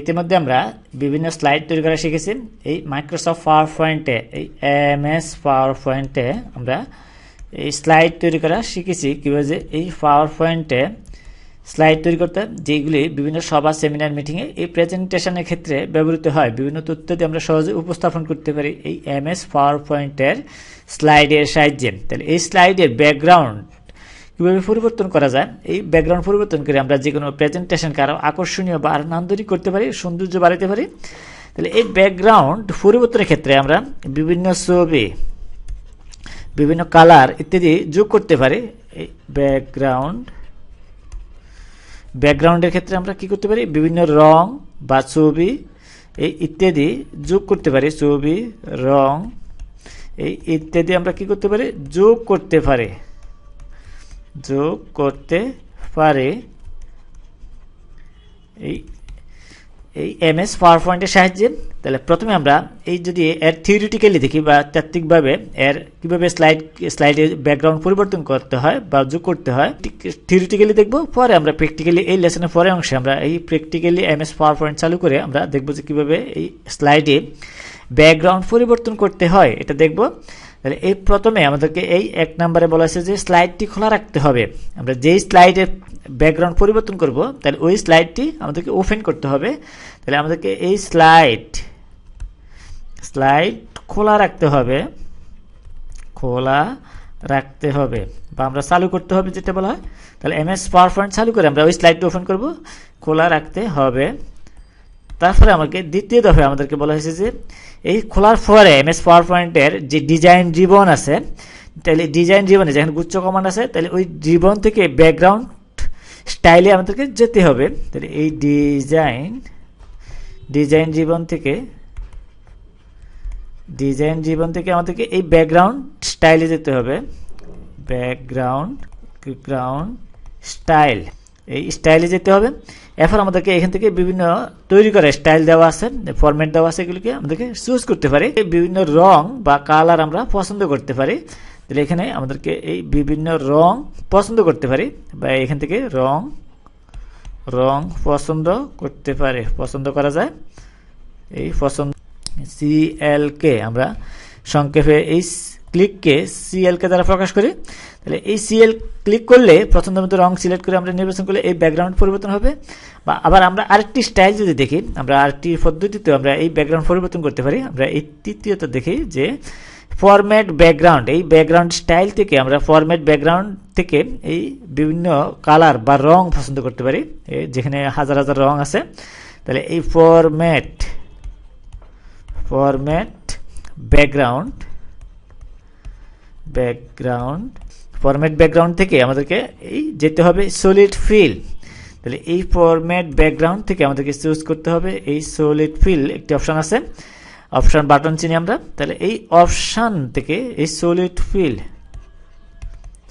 ইতিমধ্যে আমরা বিভিন্ন স্লাইড তৈরি করা শিখেছি। এই মাইক্রোসফট পাওয়ার পয়েন্টে এই এম এস পাওয়ার পয়েন্টে আমরা এই স্লাইড তৈরি করা শিখেছি কীভাবে যে এই পাওয়ার পয়েন্টে স্লাইড তৈরি করতে যেগুলি বিভিন্ন সভা, সেমিনার, মিটিংয়ে এই প্রেজেন্টেশনের ক্ষেত্রে ব্যবহৃত হয়। বিভিন্ন তথ্য দিয়ে আমরা সহজে উপস্থাপন করতে পারি এই এম এস পাওয়ার পয়েন্টের স্লাইডের সাহায্যে। তাহলে এই স্লাইডের ব্যাকগ্রাউন্ড কীভাবে পরিবর্তন করা যায়, এই ব্যাকগ্রাউন্ড পরিবর্তন করে আমরা যে কোনো প্রেজেন্টেশনকে আরও আকর্ষণীয় বা নান্দনিক করতে পারি, সৌন্দর্য বাড়াতে পারি। তাহলে এই ব্যাকগ্রাউন্ড পরিবর্তনের ক্ষেত্রে আমরা বিভিন্ন ছবি, বিভিন্ন কালার ইত্যাদি যোগ করতে পারি। এই ব্যাকগ্রাউন্ড ব্যাকগ্রাউন্ডের ক্ষেত্রে আমরা কি করতে পারি? বিভিন্ন রং বা ছবি, এই ইত্যাদি যোগ করতে পারি, ছবি, রং, এই ইত্যাদি আমরা কি করতে পারি? যোগ করতে পারি। যোগ করতে পারে। এই এই এম এস পাওয়ার পয়েন্টের সাহায্যে, তাহলে প্রথমে আমরা এই যদি এর থিওরিটিক্যালি দেখি বা তাত্ত্বিকভাবে এর কীভাবে স্লাইড স্লাইডের ব্যাকগ্রাউন্ড পরিবর্তন করতে হয় বা যোগ করতে হয় থিওরিটিক্যালি দেখব, পরে আমরা প্র্যাকটিক্যালি এই লেসনের পরে অংশে আমরা এই practically M S power point চালু করে আমরা দেখব যে কীভাবে এই স্লাইডে ব্যাকগ্রাউন্ড পরিবর্তন করতে হয়। এটা দেখব তাহলে এই প্রথমে আমাদেরকে এই এক নম্বরে বলা হয়েছে যে স্লাইডটি খোলা রাখতে হবে। আমরা যেই স্লাইডের ব্যাকগ্রাউন্ড পরিবর্তন করব, তাহলে ওই স্লাইডটি আমাদেরকে ওপেন করতে হবে। তাহলে আমাদেরকে এই স্লাইড স্লাইড খোলা রাখতে হবে। খোলা রাখতে হবে। বা আমরা চালু করতে হবে যেটা বলা হয়। তাহলে এম এস পাওয়ার পয়েন্ট চালু করে আমরা ওই স্লাইডটি ওপেন করব। খোলা রাখতে হবে। তারপরে আমাকে দ্বিতীয় দফে আমাদেরকে বলা হয়েছে যে এই খোলার পরে এম এস পাওয়ার পয়েন্টের যে ডিজাইন জীবন আছে, তাহলে ডিজাইন জীবনে যেখানে গুচ্ছ কমান্ড আছে, তাহলে ওই জীবন থেকে ব্যাকগ্রাউন্ড স্টাইলে আমাদেরকে যেতে হবে। তাহলে এই ডিজাইন ডিজাইন জীবন থেকে ডিজাইন জীবন থেকে আমাদেরকে এই ব্যাকগ্রাউন্ড স্টাইলে যেতে হবে। ব্যাকগ্রাউন্ড গ্রাউন্ড স্টাইল এই স্টাইলে যেতে হবে। এরপর আমাদেরকে এখান থেকে বিভিন্ন তৈরি করে স্টাইল দেওয়া আছে ফরম্যাট দেওয়া আছে এগুলিকে আমাদেরকে চুজ করতে পারি। বিভিন্ন রং বা কালার আমরা পছন্দ করতে পারি। তাহলে এখানে আমাদেরকে এই বিভিন্ন রং পছন্দ করতে পারি বা এখান থেকে রং রং পছন্দ করতে পারে, পছন্দ করা যায়। এই পছন্দ সিএলকে আমরা সংক্ষেপে এই ক্লিককে সিএলকে দ্বারা প্রকাশ করি, তাহলে এই সিএল ক্লিক করলে প্রথমত রং সিলেক্ট করে আমরা নির্বাচন করলে এই ব্যাকগ্রাউন্ড পরিবর্তন হবে। বা আবার আমরা আরেকটি স্টাইল যদি দেখি, আমরা আরেকটি পদ্ধতিতে আমরা এই ব্যাকগ্রাউন্ড পরিবর্তন করতে পারি। আমরা এই তৃতীয়ত দেখি যে ফরম্যাট ব্যাকগ্রাউন্ড এই ব্যাকগ্রাউন্ড স্টাইল থেকে আমরা ফরম্যাট ব্যাকগ্রাউন্ড থেকে এই বিভিন্ন কালার বা রং পছন্দ করতে পারি। যেখানে হাজার হাজার রং আছে, তাহলে এই format format background background format background থেকে আমাদেরকে এই যেতে হবে সলিড ফিল তাহলে এই ফরম্যাট ব্যাকগ্রাউন্ড থেকে আমাদেরকে চুজ করতে হবে। এই সলিড ফিল একটি অপশান আছে। অপশান বাটন চিনি আমরা। তাহলে এই অপশান থেকে এই সলিড ফিল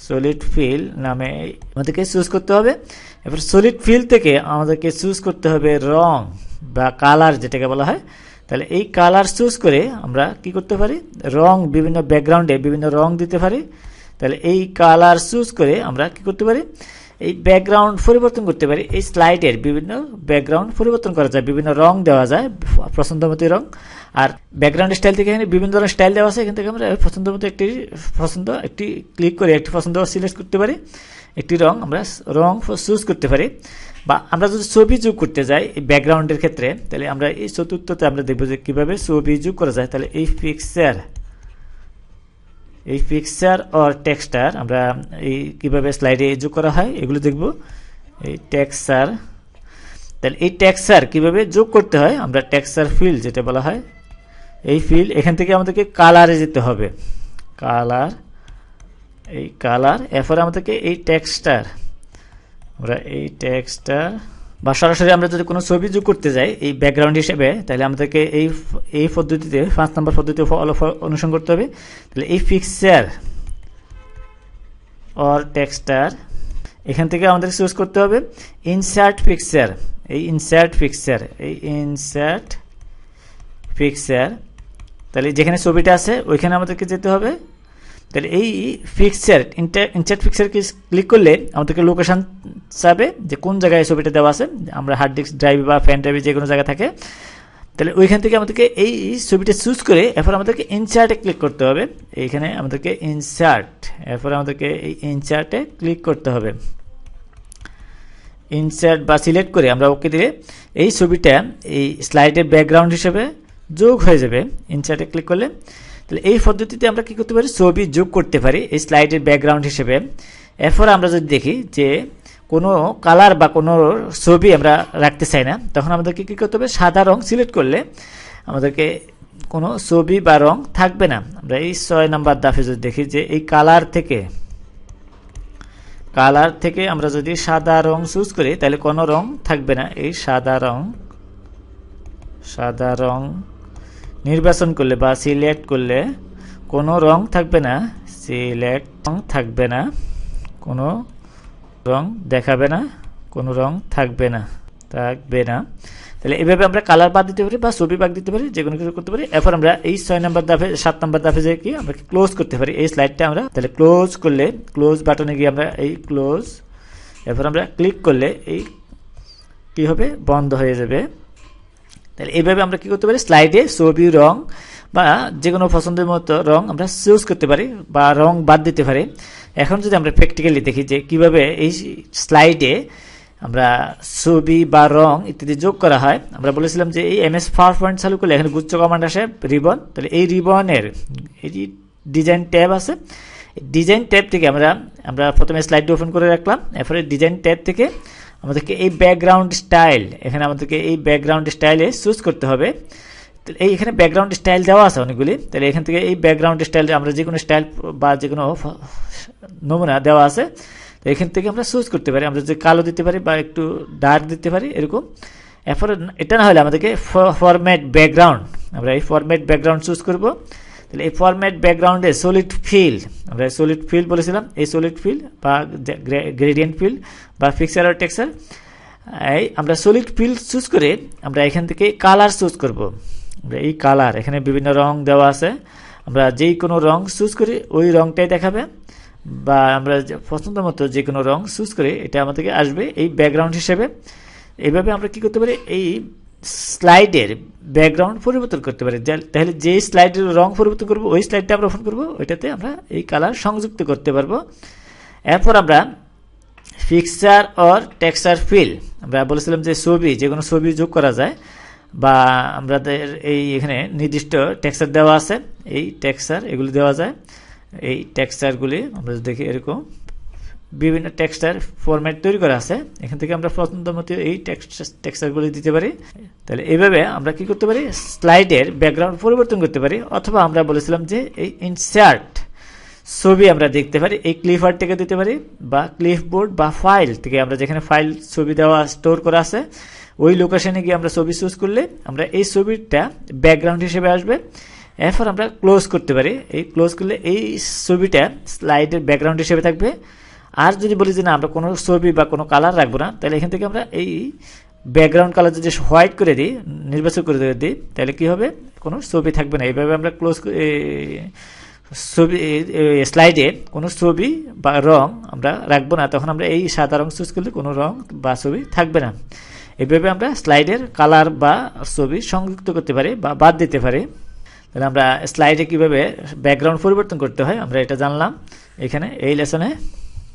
সলিড ফিল নামে আমাদেরকে চুজ করতে হবে। এবার সলিড ফিল থেকে আমাদেরকে চুজ করতে হবে রং বা কালার যেটাকে বলা হয়। তাহলে এই কালার চুজ করে আমরা কি করতে পারি? রং বিভিন্ন ব্যাকগ্রাউন্ডে বিভিন্ন রং দিতে পারি। তাহলে এই কালার চুজ করে আমরা কি করতে পারি? এই ব্যাকগ্রাউন্ড পরিবর্তন করতে পারি। এই স্লাইডের বিভিন্ন ব্যাকগ্রাউন্ড পরিবর্তন করা যায়। বিভিন্ন রং দেওয়া যায় পছন্দমতো রং আর ব্যাকগ্রাউন্ড স্টাইল থেকে এখানে বিভিন্ন ধরনের স্টাইল দেওয়া আছে। এখান থেকে আমরা পছন্দমতো একটি পছন্দ, একটি ক্লিক করে একটি পছন্দ সিলেক্ট করতে পারি। একটি রং আমরা রং চুজ করতে পারি। বা আমরা যদি ছবি যোগ করতে যাই ব্যাকগ্রাউন্ডের ক্ষেত্রে, তাহলে আমরা এই চতুর্থতে আমরা দেখব যে কীভাবে ছবি যোগ করা যায়। তাহলে এই পিকচার এই পিকচার অর টেক্সচার আমরা এই কীভাবে স্লাইডে যোগ করা হয়, এগুলো দেখব। এই টেক্সচার, তাহলে এই টেক্সচার কীভাবে যোগ করতে হয়, আমরা টেক্সচার ফিল যেটা বলা হয়, এই ফিল এখান থেকে আমাদেরকে কালারে যেতে হবে। কালার এই কালার এরপরে আমাদেরকে এই টেক্সটার আমরা এই টেক্সটটা বা সরাসরি আমরা যদি কোনো ছবি যোগ করতে যাই, এই ব্যাকগ্রাউন্ড হিসেবে, তাহলে আমাদেরকে এই এই পদ্ধতিতে, পাঁচ নম্বর পদ্ধতি অনুসরণ করতে হবে। তাহলে এই পিকচার অর টেক্সটার এখান থেকে আমাদের চুজ করতে হবে। ইনসার্ট পিকচার এই ইনসার্ট পিকচার এই ইনসার্ট পিকচার তাহলে যেখানে ছবিটা আছে, ওইখানে আমাদেরকে যেতে হবে। তাহলে এই ফিক্সার ইনচার্ট ফিক্সার ক্লিক করলে আমাদেরকে লোকেশন চাবে যে কোন জায়গায় ছবিটা দেওয়া আছে আমরা হার্ড ডিস্ক ড্রাইভ বা ফ্যান ড্রাইভে যে কোনো জায়গায় থাকে। তাহলে ওইখান থেকে আমাদেরকে এই ছবিটা চুজ করে এরপর আমাদেরকে ইনসার্টে ক্লিক করতে হবে। এইখানে আমাদেরকে ইনসার্ট এরপর আমাদেরকে এই ইনসার্টে ক্লিক করতে হবে। ইনসার্ট বা সিলেক্ট করে আমরা ওকে দিলে এই ছবিটা এই স্লাইডের ব্যাকগ্রাউন্ড হিসেবে যোগ হয়ে যাবে। ইনসার্টে ক্লিক করলে তাহলে এই পদ্ধতিতে আমরা কি করতে পারি? ছবি যোগ করতে পারি এই স্লাইডের ব্যাকগ্রাউন্ড হিসেবে। এরপর আমরা যদি দেখি যে কোনো কালার বা কোনো ছবি আমরা রাখতে চাই না, তখন আমাদেরকে কী করতে হবে? সাদা রং সিলেক্ট করলে আমাদেরকে কোনো ছবি বা রং থাকবে না। আমরা এই ছয় নাম্বার দাফে যদি দেখি যে এই কালার থেকে কালার থেকে আমরা যদি সাদা রং চুজ করি, তাহলে কোনো রং থাকবে না। এই সাদা রং সাদা রং নির্বাচন করলে বা সিলেক্ট করলে কোনো রং থাকবে না, সিলেক্ট রং থাকবে না, কোনো রং দেখাবে না, কোনো রং থাকবে না থাকবে না। তাহলে এভাবে আমরা কালার বাদ দিতে পারি বা ছবি বাদ দিতে পারি যে কোনো কিছু করতে পারি। এরপর আমরা এই ছয় নম্বর দাফে সাত নম্বর দাফে যে কি, আমরা ক্লোজ করতে পারি এই স্লাইডটা আমরা। তাহলে ক্লোজ করলে ক্লোজ বাটনে গিয়ে আমরা এই ক্লোজ এরপর আমরা ক্লিক করলে এই কি হবে? বন্ধ হয়ে যাবে। তাহলে এইভাবে আমরা কি করতে পারি? স্লাইডে ছবি রং বা যে কোনো পছন্দের মতো রং আমরা চুজ করতে পারি বা রং বাদ দিতে পারি। এখন যদি আমরা প্র্যাকটিক্যালি দেখি যে কীভাবে এই স্লাইডে আমরা ছবি বা রং ইত্যাদি যোগ করা হয়, আমরা বলেছিলাম যে এই এমএস পাওয়ার পয়েন্ট চালু করলে এখানে গুচ্ছ কমান্ড আসে রিবন তাহলে এই রিবনের এই ডিজাইন ট্যাব আছে ডিজাইন ট্যাব থেকে আমরা আমরা প্রথমে স্লাইডটি ওপেন করে রাখলাম, এরপরে ডিজাইন ট্যাব থেকে আমাদেরকে এই ব্যাকগ্রাউন্ড স্টাইল এখানে আমাদেরকে এই ব্যাকগ্রাউন্ড স্টাইলে চুজ করতে হবে। এই এখানে ব্যাকগ্রাউন্ড স্টাইল দেওয়া আছে অনেকগুলি। তাহলে এখান থেকে এই ব্যাকগ্রাউন্ড স্টাইল আমরা যে কোনো স্টাইল বা যে কোনো নমুনা দেওয়া আছে, তো এখান থেকে আমরা চুজ করতে পারি। আমরা যে কালো দিতে পারি বা একটু ডার্ক দিতে পারি, এরকম। এরপরে এটা না হলে আমাদেরকে ফরম্যাট ব্যাকগ্রাউন্ড আমরা এই ফরম্যাট ব্যাকগ্রাউন্ড চুজ করব। তাহলে এই ফরম্যাট ব্যাকগ্রাউন্ডে সলিড ফিল আমরা সলিড ফিল বলেছিলাম, এই সলিড ফিল বা গ্রেডিয়েন্ট ফিল বা ফিক্সার আর টেক্সার এই আমরা সলিড ফিল চুজ করে আমরা এখান থেকে কালার চুজ করব। আমরা এই কালার এখানে বিভিন্ন রং দেওয়া আছে। আমরা যেই কোনো রং চুজ করি ওই রংটাই দেখাবে বা আমরা পছন্দ মতো যে কোনো রং চুজ করে এটা আমাদেরকে আসবে এই ব্যাকগ্রাউন্ড হিসেবে। এইভাবে আমরা কি করতে পারি? এই স্লাইডের ব্যাকগ্রাউন্ড পরিবর্তন করতে পারি। তাহলে যে স্লাইডের রং পরিবর্তন করব, ওই স্লাইডটা আমরা ওপেন করব, ওইটাতে আমরা এই কালার সংযুক্ত করতে পারব। এরপর আমরা ফিক্সার অর টেক্সচার ফিল আমরা বলেছিলাম যে ছবি, যে কোনো ছবি যোগ করা যায়, বা আমাদের এই এখানে নির্দিষ্ট টেক্সচার দেওয়া আছে, এই টেক্সচার এগুলি দেওয়া যায়। এই টেক্সচারগুলি আমরা দেখি এরকম। বিভিন্ন টেক্সচার ফরম্যাট তৈরি করা আছে। এখান থেকে আমরা পছন্দ মতো এই টেক্সচারগুলি দিতে পারি। তাহলে এইভাবে আমরা কি করতে পারি? স্লাইডের ব্যাকগ্রাউন্ড পরিবর্তন করতে পারি। অথবা আমরা বলেছিলাম যে এই ইনসার্ট ছবি আমরা দেখতে পারি। এই ক্লিপ আর্ট থেকে দিতে পারি বা ক্লিপ বোর্ড বা ফাইল থেকে আমরা যেখানে ফাইল ছবি দেওয়া স্টোর করা আছে, ওই লোকেশনে গিয়ে আমরা ছবি চুজ করলে আমরা এই ছবিটা ব্যাকগ্রাউন্ড হিসেবে আসবে। এরপর আমরা ক্লোজ করতে পারি। এই ক্লোজ করলে এই ছবিটা স্লাইডের ব্যাকগ্রাউন্ড হিসেবে থাকবে। আর যদি বলি যে না, আমরা কোনো ছবি বা কোনো কালার রাখব না, তাহলে এখান থেকে আমরা এই ব্যাকগ্রাউন্ড কালার যদি হোয়াইট করে দিই, নির্বাচন করে দিই তাহলে কি হবে? কোনো ছবি থাকবে না। এইভাবে আমরা ক্লোজ ছবি স্লাইডে কোনো ছবি বা রং আমরা রাখব না, তখন আমরা এই সাদা রং চুজ করলে কোনো রং বা ছবি থাকবে না। এইভাবে আমরা স্লাইডের কালার বা ছবি সংযুক্ত করতে পারি বা বাদ দিতে পারি। তাহলে আমরা স্লাইডে কীভাবে ব্যাকগ্রাউন্ড পরিবর্তন করতে হয়, আমরা এটা জানলাম এখানে, এই লেসনে